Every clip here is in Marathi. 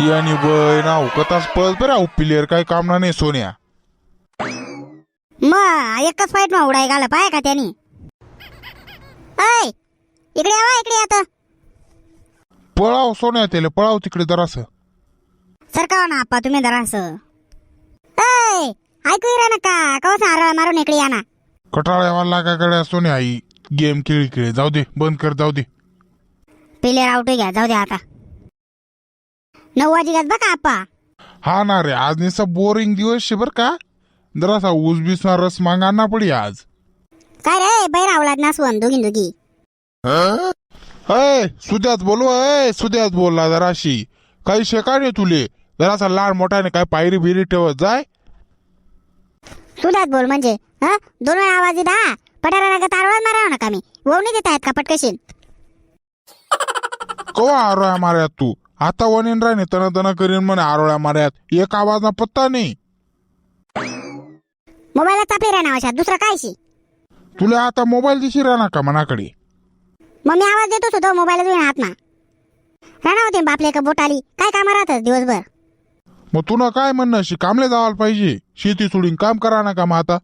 यानी बय नाव कताच पळत बरं अहो प्लेअर काय कामना नाही सोन्या. मग एकच फाईट मग उडाय घाला पाय का त्यांनी? ऐ इकडे यावा इकडे आता पळाव सोन्या त्याला पळाव तिकडे जरासं. सरकावा ना आप्पा तुम्ही जरास. ऐ ऐकू येणार ना का? कवस आरळ मारून इकडे या ना? कटाळ्यावर लागा गड्या सोन्या आई. गेम खेळी खेळी. जाऊ दे बंद कर जाऊ दे. प्लेअर आउट घ्या जाऊ द्या आता. नऊ वाजी बघा आप्पा? हा ना रे आज निसा बोरिंग दिवस शे बर का? जरासा ऊस बिसना रस मागाना पडी आज. काय रे बैर आवलाद ना सोन दोघी दोघी. अय सुद्यात बोलू अय सुद्यात बोलला जराशी. काही शेका रे तुले? जरासा लहान मोठ्याने काय पायरी बिरी ठेवत जाय. तुझ्यात बोल म्हणजे हा? दोन वेळा आवाज दा पटारा नका तारवळ माराव नका मी. ववणी देत आहेत का पटकशीन कवा आरोळ्या मार्यात तू? आता वनीन राहणे तन तन करीन म्हणे आरोळ्या मार्यात. एक आवाज ना पत्ता नाही. मोबाईलला चापले राहणार अशा दुसरं काय शी? तुला आता मोबाईल दिशी राहणार का मनाकडे? मग मी आवाज देतो सुद्धा मोबाईल घेऊन हात ना. राहणार होते बापले का बोटाली? काय काम राहतच दिवसभर? मग तुला काय म्हणणं शी कामले जावायला पाहिजे? शेती सोडून काम करा ना का मग आता?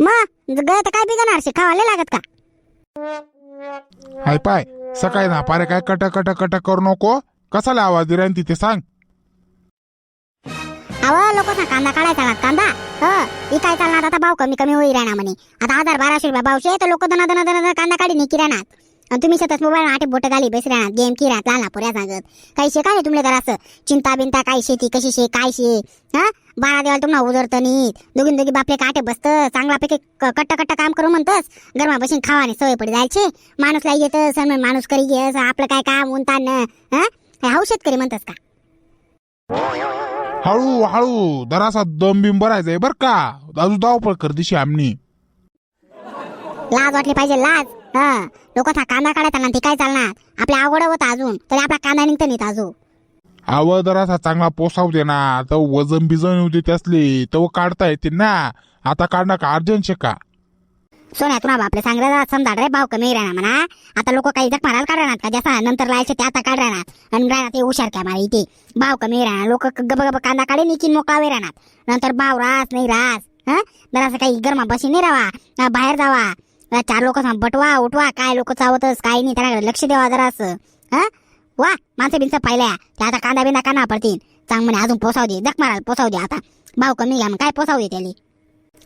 मग गळ तर काय बिघणार शे? खावाले लागत का? हाय पाय सकाळी ना पारे काय कट कट कट करू नको? कसाला आवाज दिला तिथे सांग. अव लोक कांदा काढायचा ना कांदा? हो, ह काय चालणार आता भाव कमी कमी होई राहणार म्हणे आता हजार बाराशे रुपये भावशे तर लोक दना दना दना कांदा काढी निकी राहणार तुम्ही सतत मोबाईल आटे बोट घाली बेस राहणार गेम की राहत लहान पुऱ्या सांगत. काही शे काय तुमले असं चिंता बिंता काय शेती कशी शे काय शे? हा? बारा देवाला तुम्हाला उजरतं नीट. दोघीन दोघी बापले काटे बसत चांगल्यापैकी कट्ट कट्ट काम करू म्हणतस. गरमा बसून खावाने सवय पडी जायचे. माणूस लाई येत सण माणूस करी घेस आपलं काय काम उनतान हा? काय हाऊ शेतकरी म्हणतस का? हळू हळू जरासा दम बिम भरायचंय बर का? अजून धावपळ कर दिशी आमनी. लाज वाटली पाहिजे लाज. हा लोक कांदा काढायचा ना ते काय चालणार. आपल्या अवघड होत अजून तरी आपला कांदा निघत नाही अजून. आव जरासा चांगला पोसावते ना. तर वजन बिजन होते त्यासले तर काढता येते ना. आता काढणार का अर्जंट शे का? सोन्या तुला बापले सांगलं समजा रे भाव कमी राहणार म्हणा. आता लोक काही जख मारायला काढणार का? जसा नंतर लायचे ते आता काढ राहणार आणि राहणार ते हुशार काय मारा इथे? भाव कमी राहणार लोक गब गब कांदा काढे निकीन मोकळावे राहणार नंतर भाव रास नाही रास. हा? जरासं काही गरमा बशी नाही राहा बाहेर जावा. चार लोक बटवा उठवा काय लोक चावतच काय नाही त्याकडे लक्ष द्यावा जरा असं. हा? वा माणसं बिनसं पाहिल्या. ते आता कांदा बिंदा काना पडतील. चांग म्हणे अजून पोसाव दे जख मारायला पोसाव दे आता. भाव कमी घ्या मग काय पोसाव दे त्याला?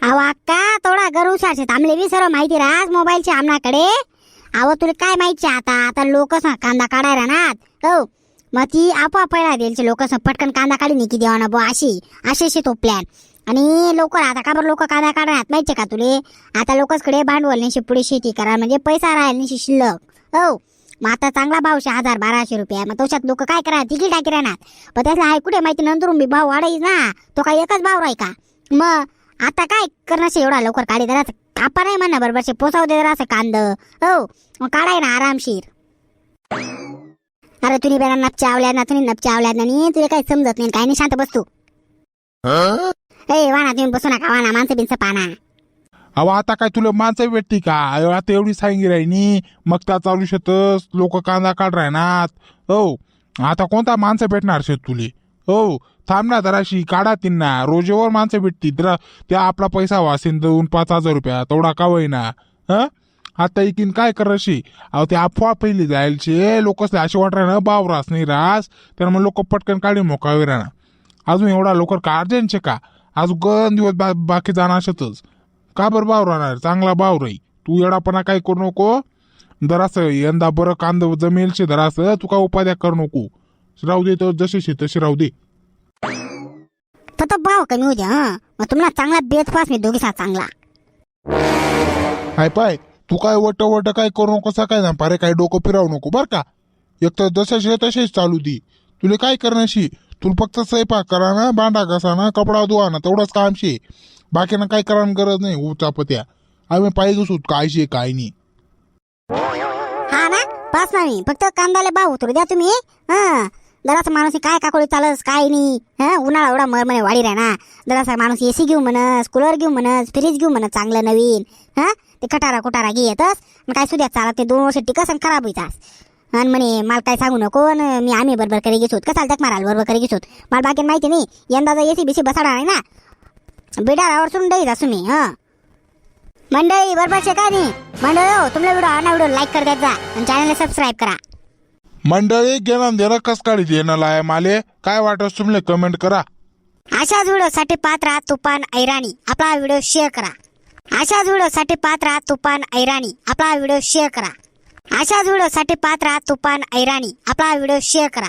अहो अक्का थोडा गरु शाळेत आमले बी सर्व माहिती राहस मोबाईलची आमनाकडे अहो तुला काय माहिती आता? आता लोक कांदा काढायला ना हो. मग ती आपोआप पहिला द्यायची लोक पटकन कांदा काढी निकी देवा ना बुवा अशी. अशी अशी तो प्लॅन आणि लोक आता का बरं लोक कादा काढणार माहितीये का तुले? आता लोकचकडे भांडवल नाही पुढे शेती करा म्हणजे पैसा राहील नाही शिल्लक. हो. मग आता चांगला भाव शे हजार बाराशे रुपये. मग तोच्यात लोक काय करा तिकीट टाकी राहणार. पण त्यातला आहे कुठे माहिती? नंतर मी भाव वाढायच ना. तो काय एकच भाव राही का? मग आता काय करणार एवढा लवकर काढी? जरा कापा नाही म्हणा बरोबर शे. पोसाव दे जरा असं कांद. हो. मग काढाय ना आरामशीर. अरे तुम्ही बेला नपच्या आवल्या ना तुम्ही नपच्या आवल्या ना तुला काही समजत नाही काय नाही शांत बसतो ए वाना तुम्ही बसू नका वाना माणसं पाना. अहो आता काय तुला माणसं भेटती का? अहो, आता एवढी सांगी राहिनी मग त्या चालू शेतस लोक कांदा काढ राहणार. हो आता कोणता माणसं भेटणार शेत तुले? हो थांब ना जराशी काढा तिन्ना. रोजेवर माणसं भेटती. जरा त्या आपला पैसा वासेन दोन पाच हजार रुपया तेवढा का ना हं? आता इकीन काय करशी अहो ते अफवा पहिली शे. लोकचले असे वाट ना बाव रास नाही रास. तर मग लोक पटकन काढी मोकावे राहणार. अजून एवढा लवकर का अर्जंटचे का? अजून गण दिवस बा बाकी जाणार शेतच का बरं भाव राहणार? चांगला भाव राही तू येडापणा काय करू नको. जरासं यंदा बरं कांद जमेल शे जरासं तू काय उपाध्या करू नको. राहू दे तर जसे शे तसे राहू दे. तो भाव कमी होते हा. मग तुम्हाला चांगला बेत पास मी दोघीसा चांगला. हाय पाय तू काय वट वट काय करू नको काय ना पारे काय डोकं फिरावू नको बर का? एक तर जसे तसेच चालू दी. तुला काय करण्याशी? तुला फक्त स्वयंपाक करा ना भांडा कसा ना कपडा धुवा ना तेवढंच काम शे बाकीनं काय करायला गरज नाही उचापत्या. आम्ही पाहिजे सूत काय शे काय नाही. हा ना? पास नाही फक्त कांदाले भाव उतरू द्या तुम्ही हा. जरासा माणूस काय काकोळी चालस काय नाही हा. उन्हाळा एवढा मर म्हणे वाढी राह ना जरासा माणूस एसी घेऊ म्हणस कूलर घेऊ म्हणस फ्रीज घेऊ म्हणस चांगलं नवीन हा. ते कटारा कुटारा घे येतस मग काय सुद्या चालत ते दोन वर्ष टिकस आणि खराब होईतास आणि म्हणे मला काय सांगू नको मी आम्ही बरोबर करी घेसोत कसाल जग माराल बरोबर करी घेसोत मला बाकी माहिती नाही. यंदा जर एसी बिसी बसाडा नाही ना? बिडारावर सुंडई जा तुम्ही हा. मंडळी बरोबर शे का नाही? मंडळी हो तुमला व्हिडिओ आवडला व्हिडिओ लाईक कर द्यात जा आणि चॅनलला सबस्क्राईब करा. मंडळी घेणं देणं कस काढी देणं लाय माले? काय वाटत तुम्ही कमेंट करा. अशाच व्हिडिओसाठी पात्र आहात तुफान ऐराणी. आपला व्हिडिओ शेअर करा. अशाच व्हिडिओसाठी पात्र आहात तुफान ऐराणी. आपला व्हिडिओ शेअर करा. अशाच व्हिडिओसाठी पात्र आहात तुफान ऐराणी. आपला व्हिडिओ शेअर करा.